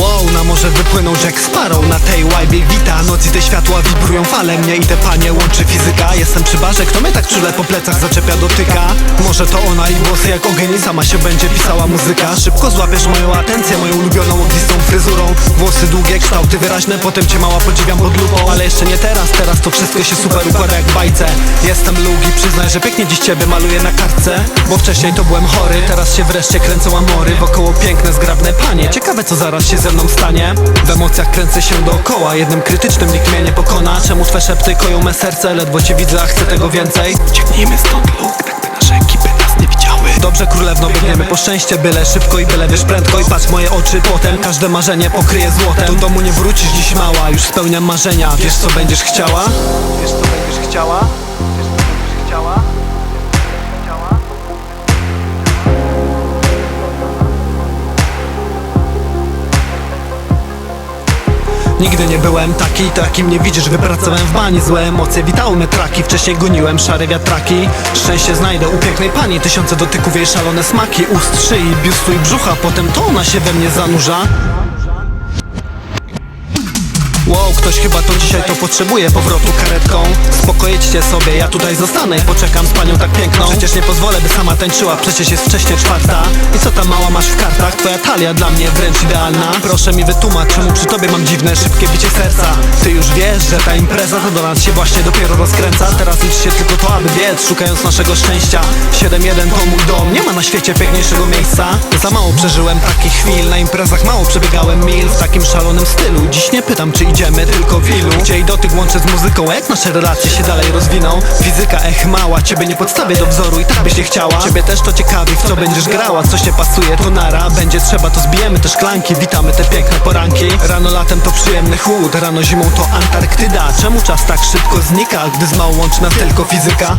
Wow, na morze wypłynął Jack Sparrow Na tej łajbie wita Noc i te światła wibrują fale Mnie i te panie łączy fizyka. Jestem przy barze, kto mnie tak czule po plecach zaczepia, dotyka. Może to ona i włosy jak ogień sama się będzie pisała muzyka. Szybko złapiesz moją atencję, moją ulubioną ognistą fryzurą. Włosy długie, kształty wyraźne Potem cię mała podziwiam pod lupą. Ale jeszcze nie teraz, teraz to wszystko się super układa jak w bajce. Jestem Lugi, przyznaj, że pięknie dziś ciebie maluję na kartce. Bo wcześniej to byłem chory, teraz się wreszcie kręcą amory. Wokoło piękne, zgrabne panie. Ciekawe co zaraz się ze mną stanie. W emocjach kręcę się dookoła Jednym krytycznym nikt mnie nie pokona Czemu twe szepty koją me serce Ledwo cię widzę, a chcę tego więcej Ucieknijmy stąd, Luke, tak by nasze ekipy nas nie widziały Dobrze królewno, biegniemy po szczęście Byle szybko i byle wiesz prędko I patrz moje oczy potem Każde marzenie pokryje złotem Do domu nie wrócisz dziś mała Już spełniam marzenia Wiesz co będziesz chciała? Wiesz co będziesz chciała? Wiesz co będziesz? Chciała? Nigdy nie byłem taki, takim nie widzisz Wypracowałem w bani. Złe emocje Witały me traki, wcześniej goniłem szare wiatraki. Szczęście znajdę u pięknej pani. Tysiące dotyków jej szalone smaki. Ust, szyi, biustu i brzucha. Potem to ona się we mnie zanurza. Wow, ktoś chyba to dzisiaj to potrzebuje. Powrotu karetką Spoko, jedźcie sobie, ja tutaj zostanę i poczekam z panią tak piękną. Przecież nie pozwolę, by sama tańczyła, przecież jest wcześnie czwarta. I co ta mała masz w kartach? Twoja talia dla mnie wręcz idealna. Proszę mi wytłumacz, czemu przy tobie mam dziwne, szybkie bicie serca. Ty już wiesz, że ta impreza to do nas się właśnie dopiero rozkręca. Teraz liczy się tylko to, aby biec, szukając naszego szczęścia. 7-1 to mój dom, nie ma na świecie piękniejszego miejsca. Za mało przeżyłem takich chwil, na imprezach mało przebiegałem mil. W takim szalonym stylu, dziś nie pytam czy idziemy, tylko w ilu. Gdzie i dotyk łączę z muzyką, jak nasze relacje się dalej rozwiną Fizyka ech mała, ciebie nie podstawię do wzoru i tak byś nie chciała. Ciebie też to ciekawi, w co będziesz grała, co się pasuje. To nara Będzie trzeba, to zbijemy te szklanki, witamy te piękne poranki. Rano latem to przyjemny chłód, rano zimą to Antarktyda. Czemu czas tak szybko znika, gdy z małą łączy tylko fizyka?